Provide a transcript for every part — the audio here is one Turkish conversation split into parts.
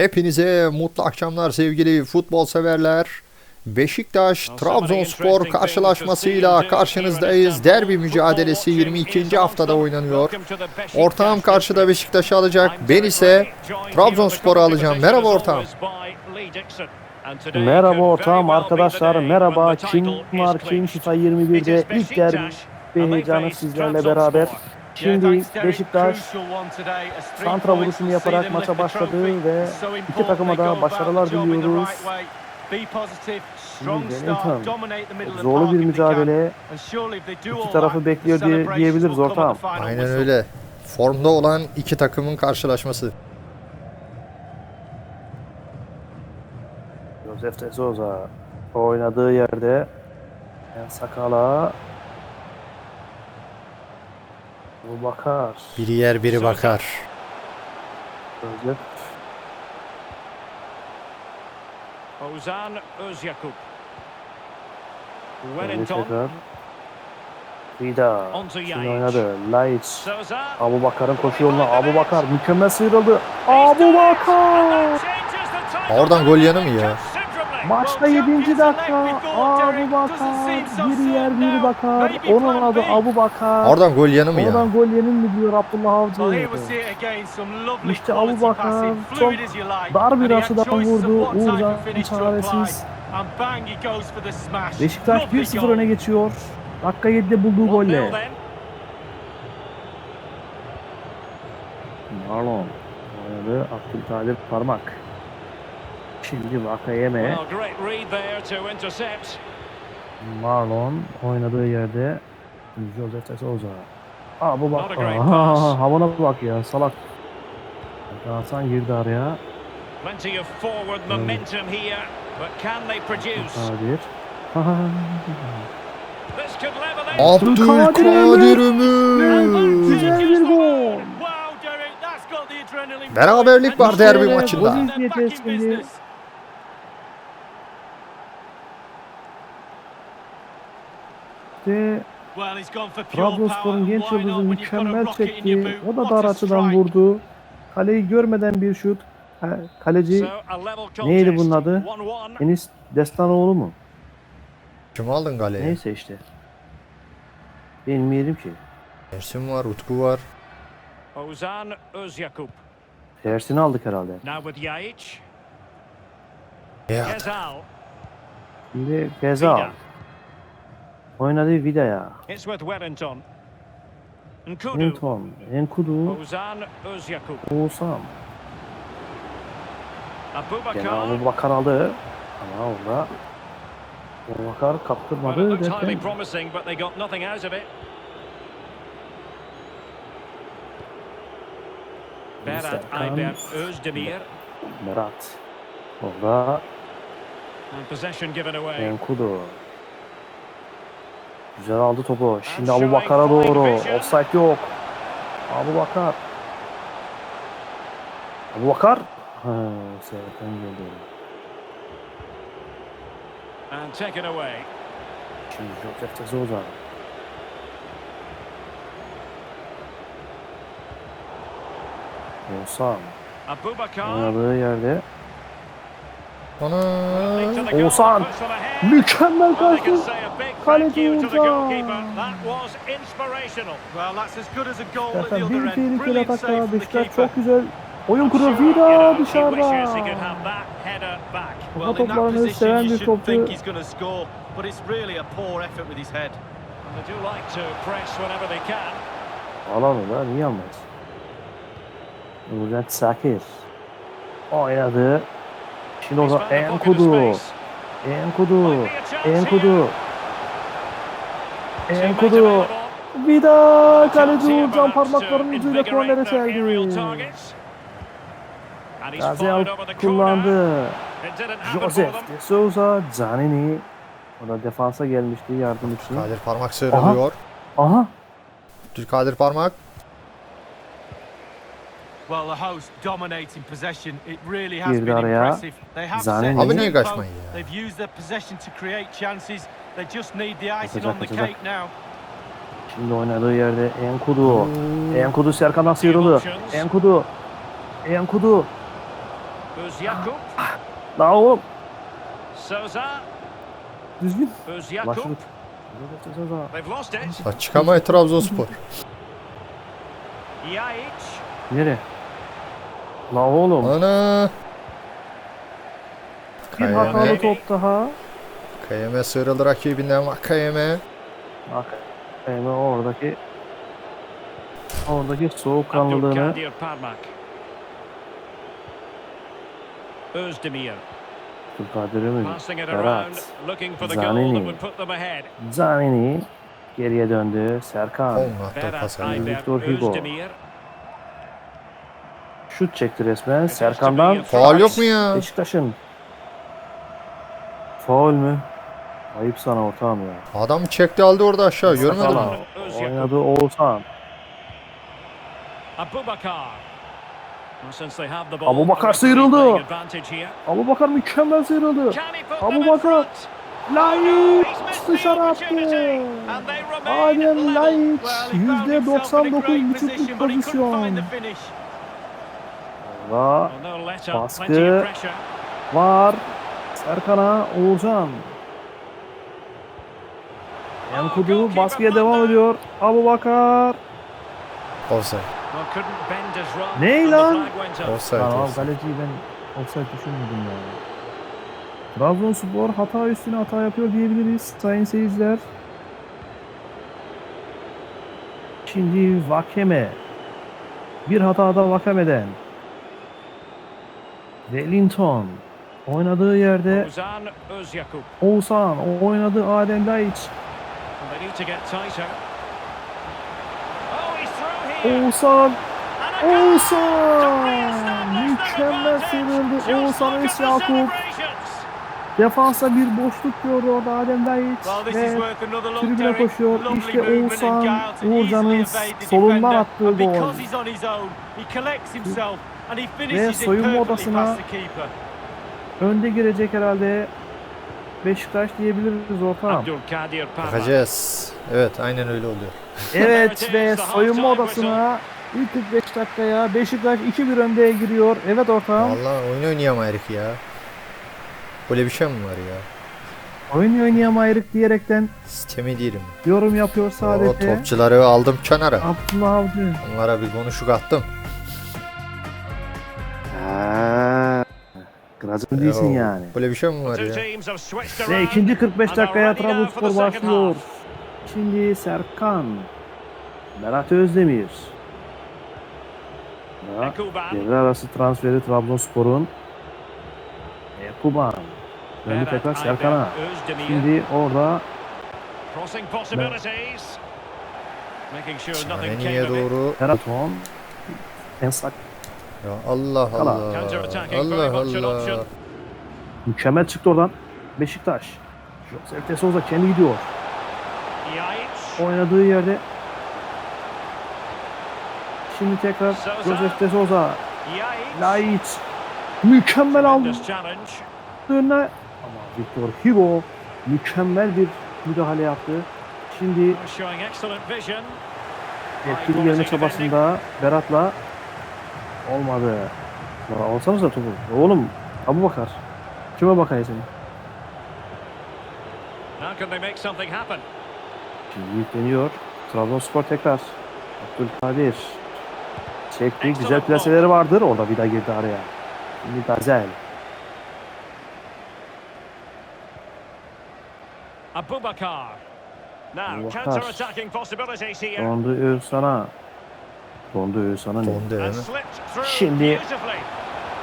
Hepinize mutlu akşamlar sevgili futbol severler. Beşiktaş Trabzonspor karşılaşmasıyla karşınızdayız. Derbi mücadelesi 22. haftada oynanıyor. Ortağım karşıda Beşiktaş'ı alacak. Ben ise Trabzonspor'u alacağım. Merhaba ortağım. Merhaba ortağım arkadaşlar merhaba kim var kim FIFA 21'de ilk derbi heyecanı sizlerle beraber. Şimdi Beşiktaş santra vuruşunu yaparak maça başladı ve iki takıma da başarılar diliyoruz. Şimdi Wellington zorlu bir mücadele. İki tarafı bekliyor diye, diyebiliriz ortağım. Aynen öyle. Formda olan iki takımın karşılaşması. Josef de Souza oynadığı yerde. Sakala bu bakar. Biri yer biri bakar. Josef Ozan Özyakup. Wellington. Vida. Şimdi oynadı. Souza. Abu Bakar'ın koşu yoluna. Abu Bakar mükemmel sıyrıldı. Abu Bakar. Oradan gol yanı mı ya? Maçta 7. dakika. Abu Bakar. Bir yer bir bakar. Onun adı Abu Bakar. Oradan gol yanı mı ya? Oradan gol yenir mi diyor Abdullah Avcı. İşte Abu Bakar çok dar bir açıdan vurdu. Uğurcan çaresiz. Beşiktaş 1-0 öne geçiyor. Dakika 7'de bulduğu golle. Marlon oynadı. Abdülkadir Parmak. Şimdi Vakayeme. Marlon oynadığı yerde Josef de Souza. Aa bu bak. Aha, havana bak ya salak. Hasan girdi araya. Plenty of forward momentum here, but can they produce? Abdülkadir Ömür. Güzel bir gol. Beraberlik var derbi maçında. İşte Trabzonspor'un genç yıldızı mükemmel çekti. O da dar açıdan vurdu. Kaleyi görmeden bir şut. Kaleci Neydi bunun adı? 1-1. Enis Destanoğlu mu? Kim aldın galeye? Neyse işte. Bilmiyorum ki. Ersin var, Utku var. Ozan Özyakup. Tersini aldık herhalde. Now with Yayic. Ya, Gezal. Şimdi Gezal. Vida. Oynadı Vida'ya. It's with Wellington. Nkudu. Newton. Enkudu. Ozan Özyakup. Oğuzhan. Gene Abubakar. Abu Bakar aldı. Ama orada Abu Bakar Well, it kaptırmadı highly derken promising, but they got nothing out of it. Berat Serkan Ayber Özdemir. Berat. Orada And possession given away. Enkudu. Güzel aldı topu. Şimdi Abu Bakar'a doğru. Offside yok. Abu Bakar. Abu Bakar. Ha, Serkan geldi. And taken away. Şimdi Josef de Souza. Oğuzhan. Oynadığı yerde. Ana. Oğuzhan. Mükemmel karşı. Kaleci Oğuzhan. Zaten bir tehlikeli atakta Beşiktaş çok güzel oyun know, Vida dışarıda. Kafa toplarını seven bir topçu. Alalım da niye almayız? Nurcan Sakir. Oynadı. Şimdi orada Enkudu. Enkudu. Enkudu. Enkudu. Vida kaleci to parmaklarının ucuyla kornere çeldi. targets. And he's Gazi fired Al over the corner. kullandı. Them. de Souza, Zanini. O da defansa gelmişti yardım için. Kadir parmak sıyrılıyor. Aha. Kadir parmak. Well, the host dominating possession. It really has Girdi been araya. impressive. They have Zanetti. set Abi the niye tempo. kaçmayın ya? They've used their possession to create chances. They just need the icing Kaçacak, on the kaçacak. cake now. Şimdi oynadığı yerde Enkudu. Enkudu Serkan'dan sıyrıldı. Enkudu. Enkudu. Daha oğlum. Souza. Düzgün. Başladık. They've lost it. Bak çıkamay Trabzonspor. Nereye? La oğlum. Ana. Bir hatalı Kayeme. top daha. Kayeme sıyrıldı rakibinden bak Kayeme. Bak. Hemen oradaki oradaki soğukkanlılığını Abdülkadir. Özdemir. İt around. Berat. Looking for the goal that Zanini. would put them ahead. Zanini geriye döndü. Serkan. Victor Hugo. Şut çekti resmen. Serkan'dan Faal yok mu ya? Beşiktaş'ın. Faul mü? Ayıp sana ortağım ya. Adam çekti aldı orada aşağı görmedin mi? Oynadı Oğuzhan. Abubakar. Well, since they have the ball, Abubakar the referee sıyrıldı. Abu Bakar mükemmel sıyrıldı. Abu Bakar. the dışarı attı. And they remain Adem level. Laiç Well, he found himself in a great %99 position, buçukluk but he couldn't find the pozisyon. Up, Baskı. var. Serkan'a Uğurcan. Enkudu baskıya devam ediyor. Abu Bakar. Offside. The lan? Offside. Tamam kaleciyi ben offside düşünmedim ya. Trabzonspor hata üstüne hata yapıyor diyebiliriz sayın seyirciler. Şimdi Vakeme. Bir hata da Vakeme'den. Wellington. Oynadığı yerde Ozan Özyakup. Oğuzhan. Oynadı Adem Laiç. Oh. Oğuzhan. Oğuzhan. Mükemmel sıyrıldı. Oğuzhan Esyakup. Defansa bir boşluk gördü orada Adem this Ve tribüne koşuyor. İşte Oğuzhan Uğurcan'ın solundan attığı gol. İt soyunma odasına. Önde girecek herhalde Beşiktaş diyebiliriz ortağım. Bakacağız. Evet aynen öyle oluyor. Evet ve soyunma odasına ilk 45 dakikaya Beşiktaş 2-1 önde giriyor. Evet ortağım. Vallahi oyun oynayamayırık ya. Böyle bir şey mi var ya? Oyun oynayamayırık diyerekten Sistemi değilim. yorum yapıyor O sadece. topçuları aldım kenara. Abdullah Avcı. Onlara bir konuşuk attım. Grazın değilsin Yo, yani. Böyle bir şey mi var ya? Ve ikinci 45 and are dakikaya Trabzonspor başlıyor. Şimdi Serkan. Berat Özdemir. Devre arası transferi Trabzonspor'un Ekuban. Döndü tekrar Serkan'a. Şimdi orada it. doğru. Ferhaton. Ensak. Ya Allah. Allah. Allah Allah. Mükemmel çıktı oradan. Beşiktaş. Josef de Souza kendi gidiyor. Oynadığı yerde. Şimdi tekrar. Josef de Souza. Laiç. Mükemmel aldı. Önüne ama Victor Hugo mükemmel bir müdahale yaptı. Şimdi etkili gelme çabasında Berat'la olmadı. Ya alsanıza topu. Oğlum Abu Bakar. Kime bakayım seni? Now can they make something happen? Şimdi yükleniyor. Trabzonspor tekrar. Abdülkadir. Çekti. Güzel plaseleri vardır. Orada vida girdi araya. Şimdi Gazel. Abubakar. Now Abubakar. counter-attacking possibilities here. Dondu Özsan'a. Dondu Özsan'a ne? Dondu yani. Şimdi-.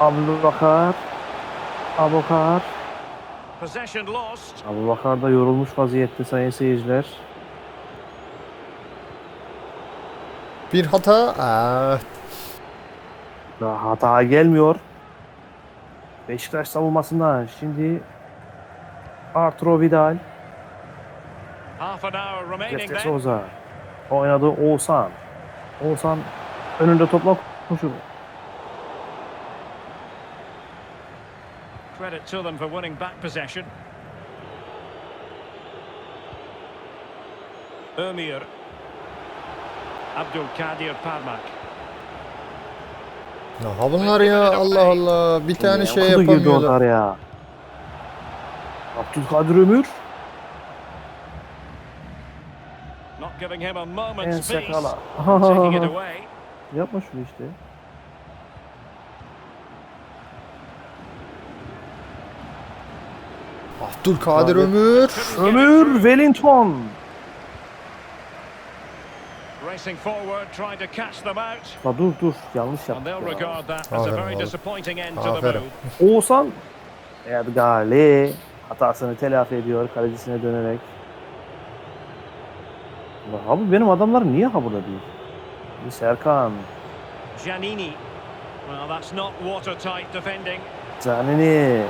Abubakar. Abubakar. Possession lost. Abu Bakar da yorulmuş vaziyette sayın seyirciler. Bir hata. Aa, Daha hata gelmiyor. Beşiktaş savunmasında şimdi Arturo Vidal, Half an hour remaining Jefte then. Souza oynadı Oğuzhan. Oğuzhan önünde topla koşuyor. Credit to them for winning back possession. Ömür. Abdülkadir Parmak. Ya ha bunlar ya Allah Allah. Bir tane şey yapamıyorlar. ya. Abdülkadir Ömür. Not giving him a En moment's peace. sakala. Taking it away. Yapma şunu işte. Abdülkadir Abi. Ömür. Ömür Wellington. Racing forward, trying to catch them out. La dur dur yanlış And they'll yaptık ya. regard that as a Aferin very oğlum. disappointing end to the Aferin. move. Oğuzhan Erdgali hatasını telafi ediyor kalecisine dönerek. Abi benim adamlar niye ha burada değil? Bir Serkan, Giannini. Well, that's not watertight defending. Zanini,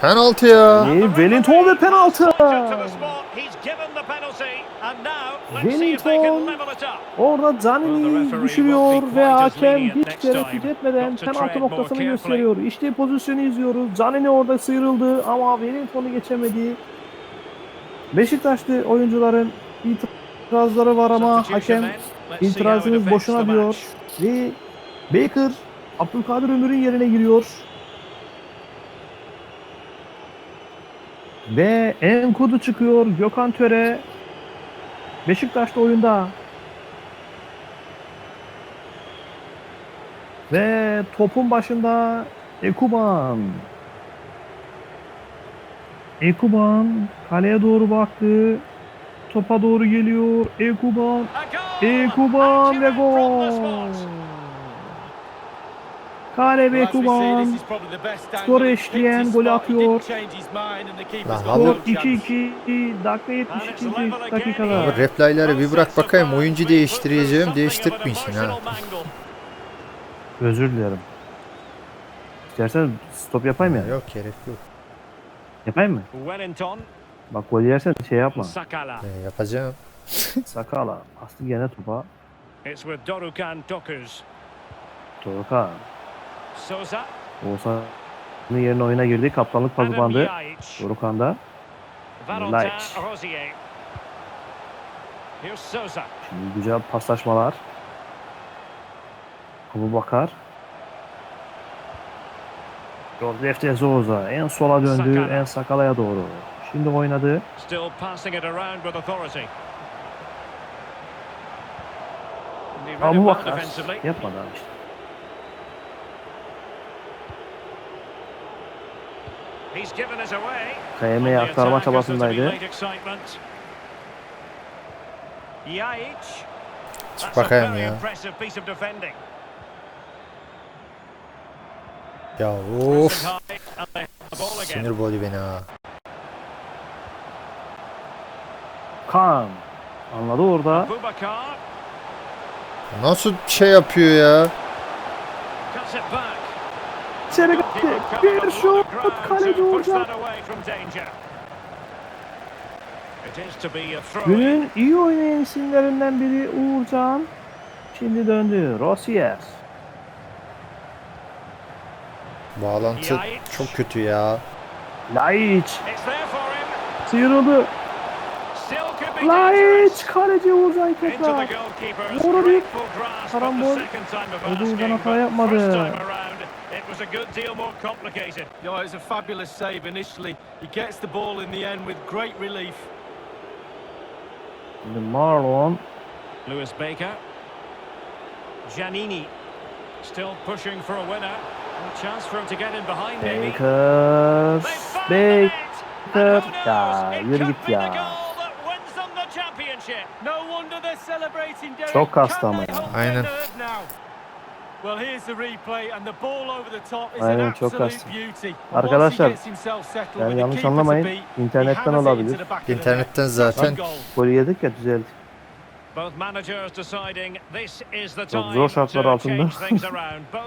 Penaltı ya. İyi, Wellington ve penaltı. To the spot, he's given the penalty. And now, let's see if they can Wellington. level it up. Orada Zanini düşürüyor ve hakem hiç tereddüt etmeden penaltı noktasını gösteriyor. İşte pozisyonu izliyoruz. Zanini orada sıyrıldı ama Wellington'u geçemedi. Beşiktaşlı oyuncuların itirazları var ama hakem he itirazınız boşuna diyor. Ve Baker Abdülkadir Ömür'ün yerine giriyor. Ve Enkudu çıkıyor. Gökhan Töre Beşiktaş'ta oyunda. Ve topun başında Ekuban. Ekuban kaleye doğru baktı. Topa doğru geliyor. Ekuban. Ekuban ve gol. Kale ve Ekuban. He eşleyen he atıyor. Skor chance. 2-2 dakika 72. dakikada. Bu replayları bir bırak bakayım. Oyuncu değiştireceğim. Değiştirtmişsin ha. Özür dilerim. İstersen stop yapayım ya. Yok gerek yok. Yapayım mı? Wellington, Bak gol yersen şey yapma. Sakala. Ee, yapacağım. Sakala. Bastı gene topa. It's with Dorukan Tokus. Dorukhan. Souza. Oğuzhan'ın yerine oyuna girdi. Kaptanlık pası bandı. Yajic. Dorukhan da. Valentin Laiç. Şimdi güzel paslaşmalar. Abu Bakar. Josef de Souza en sola döndü. Sakala. En Sakala'ya doğru. Şimdi oynadı. Still passing it around with authority. Abu Bakar. Yapmadı abi işte. He's given us away. KM'ye aktarma çabasındaydı. a bakayım very ya. impressive piece of defending. Ya of. Sinir boğdu beni ha. Kaan. Anladı orada. Nasıl şey yapıyor ya? İçeri gitti. Bir şut. Kaleci throw. Günün iyi oynayan isimlerinden biri Uğurcan. Şimdi döndü. Rosier. Bağlantı çok kötü ya. Laiç. Sıyrıldı. Still could be Laiç. dangerous. Kaleci Uğurcan Into the tekrar. goalkeeper's Doğru değil. grateful grasp of the Karambol. second time of Orada asking, Uğurcan hata but yapmadı. first time around, it was a good deal more complicated. You know, it was a fabulous save initially. He gets the ball in the end with great relief. Şimdi Marlon. Lewis Baker. Giannini. Still pushing for a winner. A chance for him to get in behind maybe. Baker. They found the net. Baker. And who knows, Ya it yürü could git be the ya. Çok kastı ama ya. Aynen. Aynen, çok kastı. Arkadaşlar, yani yanlış anlamayın, internetten olabilir. İnternetten zaten. Golü yedik ya düzeldi. Both managers deciding this is the Çok zor şartlar altında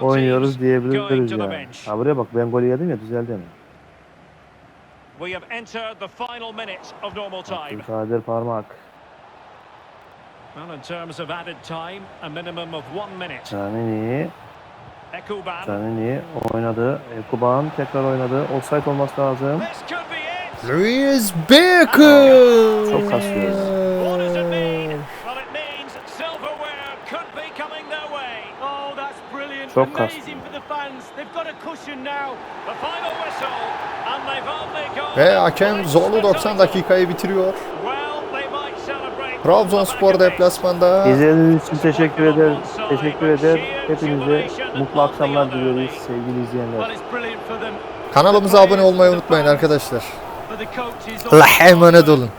oynuyoruz diyebiliriz the yani. Ha buraya bak ben golü yedim ya düzeldi mi? We have entered the final minute of normal time. Abdülkadir parmak. Well, in terms of added time, a minimum of one minute. Canini, Ekuban. Canini oynadı. Ekuban tekrar oynadı. Offside olması lazım. Luis Baker. Çok kasıyor. What does it mean? Well, it means silverware could be coming their way. Oh, that's brilliant. Çok kastı. Ve hakem zorlu 90 dakikayı bitiriyor. Trabzonspor deplasmanda. İzlediğiniz için teşekkür eder. Teşekkür eder. Hepinize mutlu akşamlar diliyoruz sevgili izleyenler. Kanalımıza abone olmayı unutmayın arkadaşlar. Allah'a emanet olun.